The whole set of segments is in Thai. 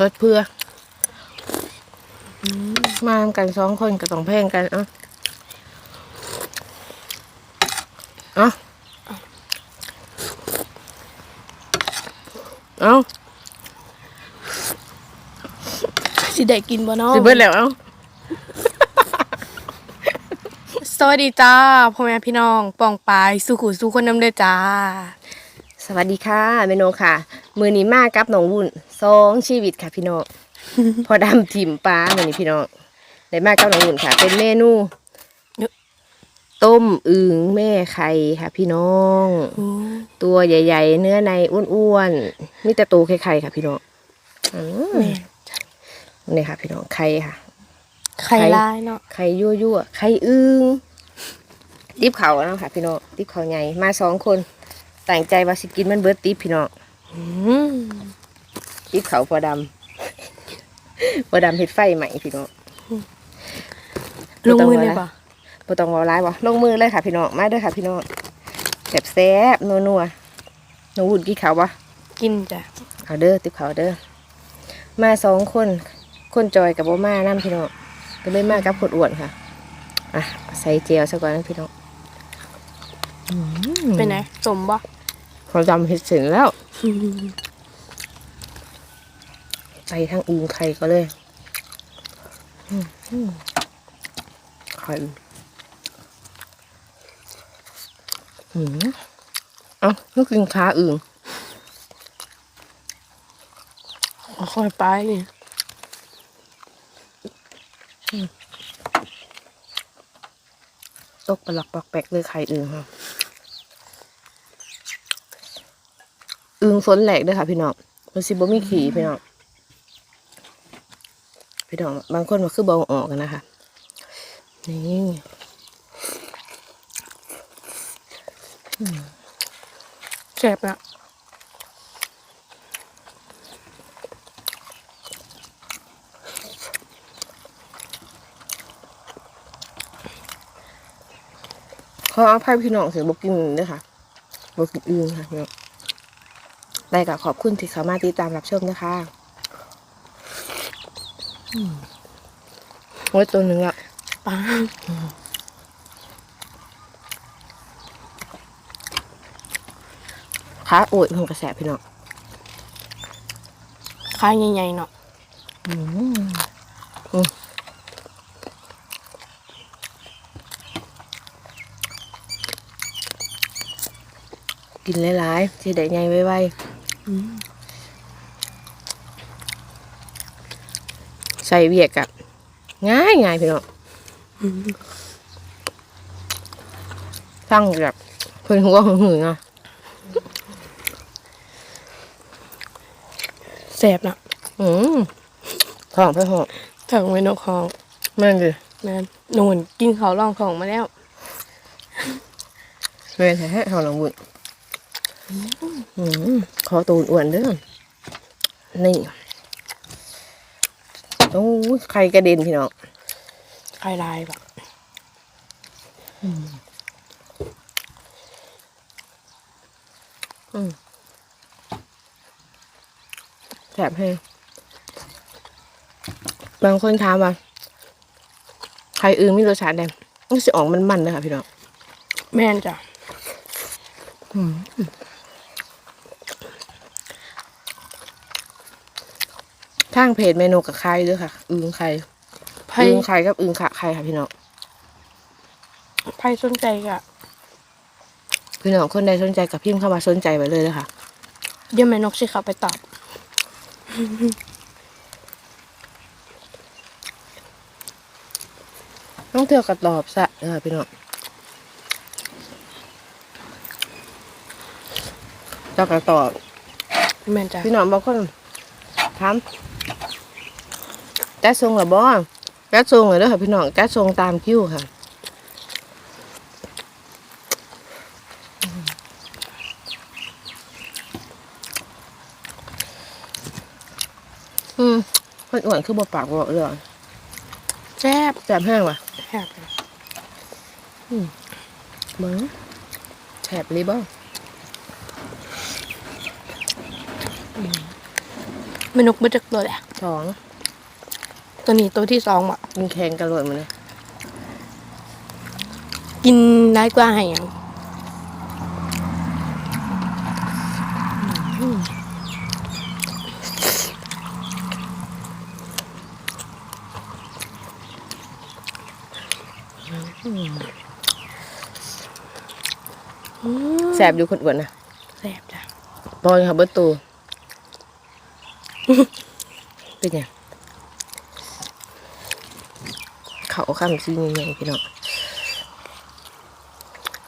ทดเพื่ออมาทำกันสองคนก็ต้องแพงกัน เอะเอาเอาสิได้กินบ่เนาะสิเบิดแล้วเอาสวัสดีจ้าพ่อแม่พี่น้องปองปายสุขุสุคนน้ำเด้อจ้า สวัสดีค่ะเมโนค่ะ มือนี้มากับน้องวุ่นสองชีวิตค่ะพี่น้องพอดำถิ่มปลามือนี้พี่น้องได้มากับน้องวุ่นค่ะ เป็นเมนูต้มอึ่งแม่ไข่ค่ะ พี่น้อง ตัวใหญ่ ๆ เนื้อในอ้วนๆมีแต่ตัวไข่ๆค่ะพี่น้องอืมแม่นี่ค่ะ พี่น้องไข่ค่ะ ไข่ลายเนาะไข่ยั่วๆไข่อึ่งดิบเขาแล้วค่ะ พี่น้องดิบเขาใหญ่มาสองคน แต่งใจว่าสิกินมันเบิร์ดติบพี่น้องอืมดิบเขาพอดำพอดำเฮ็ดไฟใหม่พี่น้องลงมือเลยป่ะบ่ต้องรอร้ายบ่ลงมือเลยค่ะพี่น้องมาเด้อค่ะพี่น้องแซ่บแซ่บๆนัวๆหนูวุดกี่เขาวบ่กินจ้ะเอาเด้อติบเขาเด้อมาสองคนคนจอยกับบ่มานํพี่น้องก็เลยมากับคนอ้วนค่ะอะใส่เจียวซะก่อนนะพี่น้องเป็นไงสมบ่ พอดำเฮ็ดเสร็จแล้วใส่ทั้งอึงไข่ก็เลยอืมอืมไข่อืมเอ้านึกกินขาอึงค่อยไปนี่ตกปลักปลักแปลกเลยไข่อึงค่ะ อึงฝนแหลกเด้วยค่ะ พี่น้องมันสิบ่มีขี่พี่น้องพี่น้องบางคนมันคือเบาออกกันนะคะนี่แซ่บละขออภัยพี่น้องเสียงบกินด้วยค่ะบกินอึงค่ะพี่น้อง ได้ก็ขอบคุณที่เข้ามาติดตามรับชมนะคะอืมโอ้ยตัวหนึ่งอะป้าขาโอดมันกระแสพี่น้องคายใหญ่ๆเนาะกินหลายๆที่ได้ใหญ่ไวๆ ใส่เวียกอะง่ายง่ายพี่น้องตั้งแบบเพิ่นหัวหึงหึงอะแซ่บละอืมท้องไปหอบถึงเมนูของแม่นดิแม่นนูนกินข้าวรองของมาแล้วแม่นแท้ๆท้องหลังบุญอืม ขอตูนอ้วนเด้อนี่โอ้ยไข่กระเด็นพี่น้องไข่ลายป่ะแสบให้ บางคนถามว่าไข่อื่นมีรสชาติแดงมันสิออกมันๆเลยค่ะพี่น้อง แม่นจ้ะ ทางเพจเมนูกับไข่ด้วยค่ะ อึงไข่ไพ่อึงไข่กับอึงขะไข่ค่ะพี่น้องไพ่สนใจกะพี่น้องคนใดสนใจกับพิมพ์เข้ามาสนใจไว้เลยเลยค่ะ เดี๋ยวแม่นกสิเขาไปตอบ ต้องเที่ยวกระตอบสะเออพี่น้องเจ้ากระตอบแม่นจ้ะพี่น้องบางคนถาม จัดทรงหรือบ่จัดทรงเลยเด้อค่ะพี่น้องจัดทรงตามคิวค่ะอืมคนอ้วนคือบ่ปากบ่เรื่องแซ่บแสบแห้งว่ะแซ่บจ้ะเบิ้งแสบเลยบ่แม่นกเบิดจักตัวแหละสอง ตัวนี้ตัวที่สองบ่มันแข็งกระโดดมาเลยกินได้กว่าให้หยังแสบอยู่คนอ้วนนะแซ่บจ้ะบอลค่ะเบิร์ตตูเป็นไง เขาข้ามซีนี่ยังพี่น้อง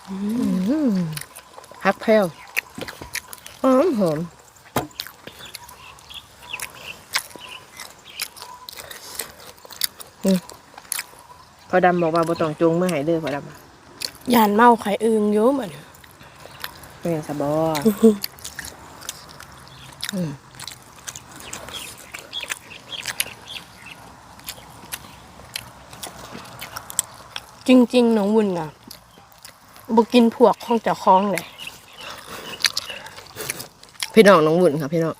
อืมฮักแพลวหอมหอมอืมพอดำบอกว่าบ่ต้องจงเมื่อหายเด้อพอดำยานเมาไข่อึงอยู่บัดนี้เป็นไงสะบออืม ริง ๆ น้องวุ่นน่ะบ่กินพวกของเจ้าของเลยพี่น้องน้องบุญค่ะพี่น้อง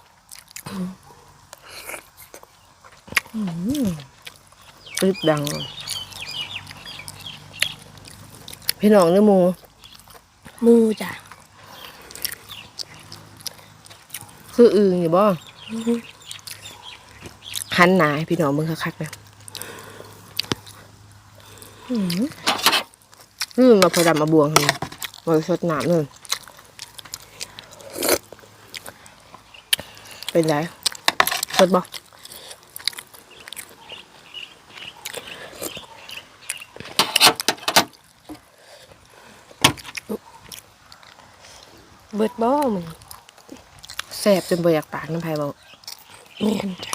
ตึ๊บดังเลยพี่น้องเนื้อหมูหมูจ้ะคืออึงอยู่บ่หันหนาให้พี่น้องมึงคักๆนะ อืมอืมมาพอดำมาบวงเลยมาสดน้ำเลยเป็นไรสดบ่เบิดบ่มึงแซ่บจนบ่อยากปากน้ำไผ่บ่แม่นจ้ะ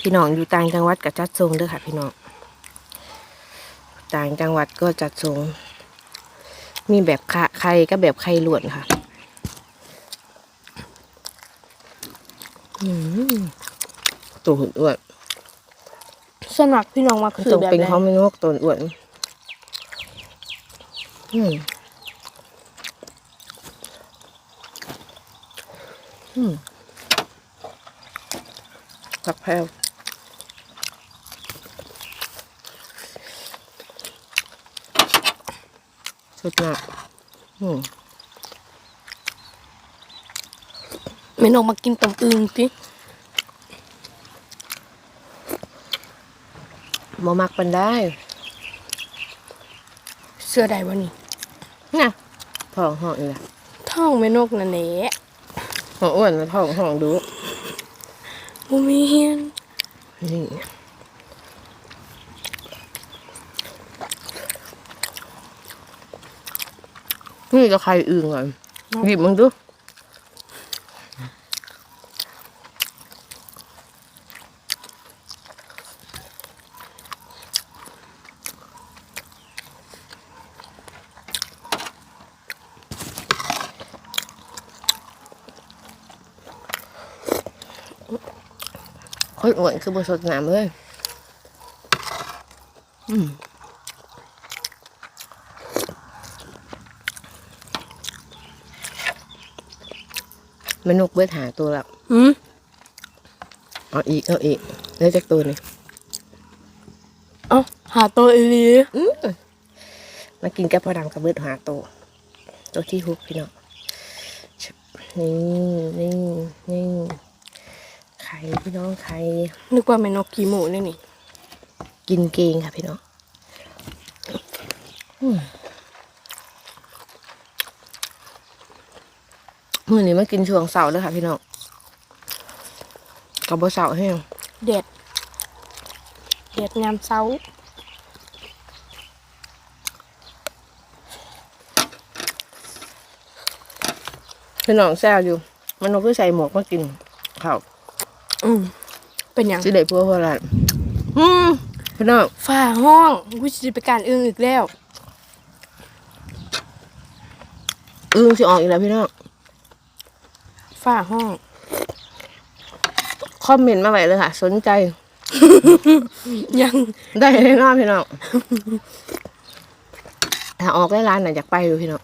พี่น้องอยู่ต่างจังหวัดกับจัดทรงเด้อค่ะพี่น้องต่างจังหวัดก็จัดทรงมีแบบคะไข่ก็แบบไข่ล้วนค่ะอืมตัวหุ่นอ้วนสวนมักพี่น้องมักต้ซื้อองแบบเป็นไหนเขาไม่งกตัวอ้วนอืมอืมผักแพรว สุดหนักอืมแม่นกมากินต้มอึงติบ่มักปันได้ เสื้อใดบ่นี่น่ะท้องห้องอีกแล้วท้องแม่นกนั่นแหละห้องอ้วนแล้วท้องห้องดูบ่มีเฮียนนี่ นี่ก็ใครอึ่งอะหยิบมึงดูคนอ้วนคือบสดน้ำเลย อืม มันนกเบิดหาตัวแล้วหืมเอาอีกเอาอีกแล้วจากตัวนี่เอ้าหาตัวอีหลีอื้อมากินกับพอดำกับเบิดหาตัวตัวที่ฮุบพี่น้องชึบนี่นี่นี่ไข่พี่น้องไข่นึกว่าแม่นกขี้หมูนี่นี่ กินเกงค่ะพี่น้องอืม มื่อนี้มากินช่วงเสาร์เลยค่ะพี่น้องกับบเสาร์แห้งเด็ด เด็ดยามเช้าพี่น้องแซวอยู่ มันนกก็ใส่หมวกมากินข้าวอืมเป็นหยังสิได้พัวพอละอืมพี่น้องฝ้าห้องกูสิไปการอึงอีกแล้วอึ้งสิออกอีกแล้วพี่น้อง ฝ้าห้อง คอมเมนต์มาไว้เลยค่ะ สนใจ ยังได้แน่นอนพี่น้องถ้าออกได้ร้านไหนะอยากไปอยู่พี่น้อง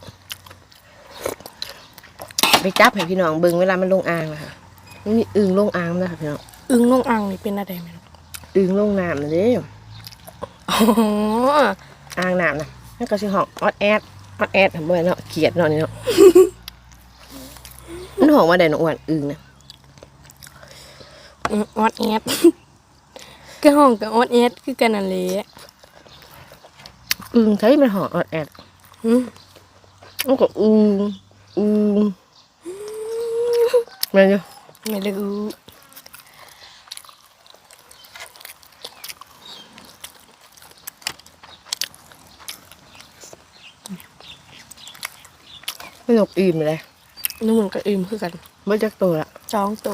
ไปจับให้พี่น้องเบิ่งเวลามันลงอ่างนะคะมันมีอึ่งลงอ่างนะคะพี่น้องอึ้งลงอ่างนี่เป็นอะไรแม่นอึ่งลงน้ำนะเด้อ๋ออ่างน้ำนะนั่นก็ชื่อห้องออดแอดออดแอดบ่แม่นเนาะเกลียดเนาะนี่เนาะ มันห้องว่าได้น้องอ้วนอึ่งนะอืมออดแอดก็ห้องกับออดแอดคือกันนั่นแหละอึ่งใช้มันห้องออดแอดอืมมันก็อึ่งอึ่งแม่นอยู่ไม่ได้อู้ไม่นกอิ่มเลย นู่นก็อึมคือกันไม่จักตัวละจองโต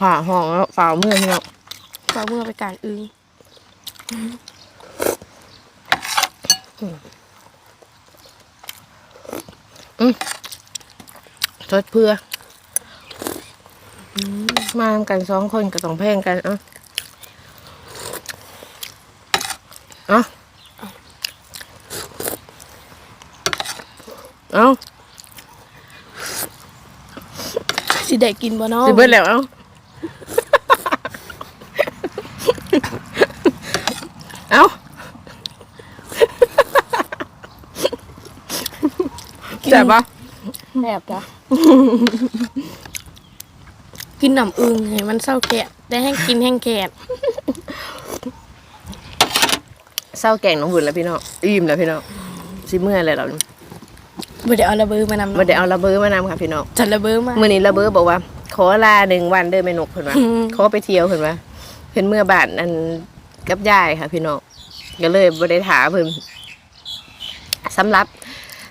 ผ่าห้องแล้วฝ่าเมื่อพี่น้องก็เมื่อไปการอึ้งทดเพื่ออมาทำกันสองคนก็ต้องแพงกันเอะเอะเอา สิ ได้กินบ่เนาะสิเบิดแล้วเอาเอาจับปะแซ่บจ้ะกินน้ำอึ้งให้มันเศร้าแกะได้แห้งกินแห้งแกะเศร้าแก่งน้องบุญแล้วพี่น้องอิ่มแล้วพี่น้องสิเมื่อยเลยเรา บ่ได้เอาระเบิดมานำมาเดี๋ยวเอาระเบ้อมานำค่ะพี่น้องจัดระเบิดมา มื่อนี้ระเบ้อบอกว่า ขอลาหนึ่งวันเด้อแม่นกเพิ่นว่าอืม ขอไปเที่ยวเพิ่นว่าเพิ่นเมื่อบ้านอันกับยายค่ะ พี่น้องก็เลยบ่ได้ถามเพิ่นสำหรับ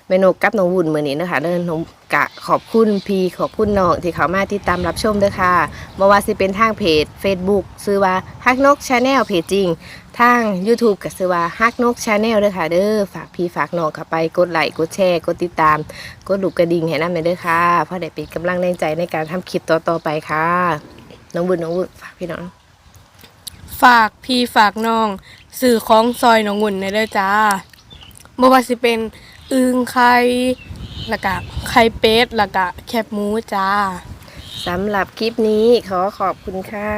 แม่นกกับน้องวุ่นมือนี้นะคะเด้อน้องกะขอบคุณพีขอบคุณน้องที่เขามาติดตามรับชมด้อค่ะบ่ว่าสิเป็นทางเพจ Facebook ชื่อว่าฮักนก Channel เพจจริงทาง YouTube ก็ชื่อว่าฮักนก Channel เด้อค่ะ เด้อฝากพี่ฝากน้องเข้าไปกดไลค์กดแชร์กดติดตาม กดลูกกระดิ่งให้นำไปด้วยค่ะเพราะได้เป็นกำลังแรงใจในการทำคลิปต่อๆไปค่ะ น้องบุญน้องบุญฝากพี่น้องฝากพี่ฝากน้องสื่อของซอยหนองหุ่นในเด้อจ้าบ่ว่าสิเป็น อึงไข่แล้วก็ไข่เป็ดแล้วก็แคบหมูจ้าสำหรับคลิปนี้ขอขอบคุณค่ะ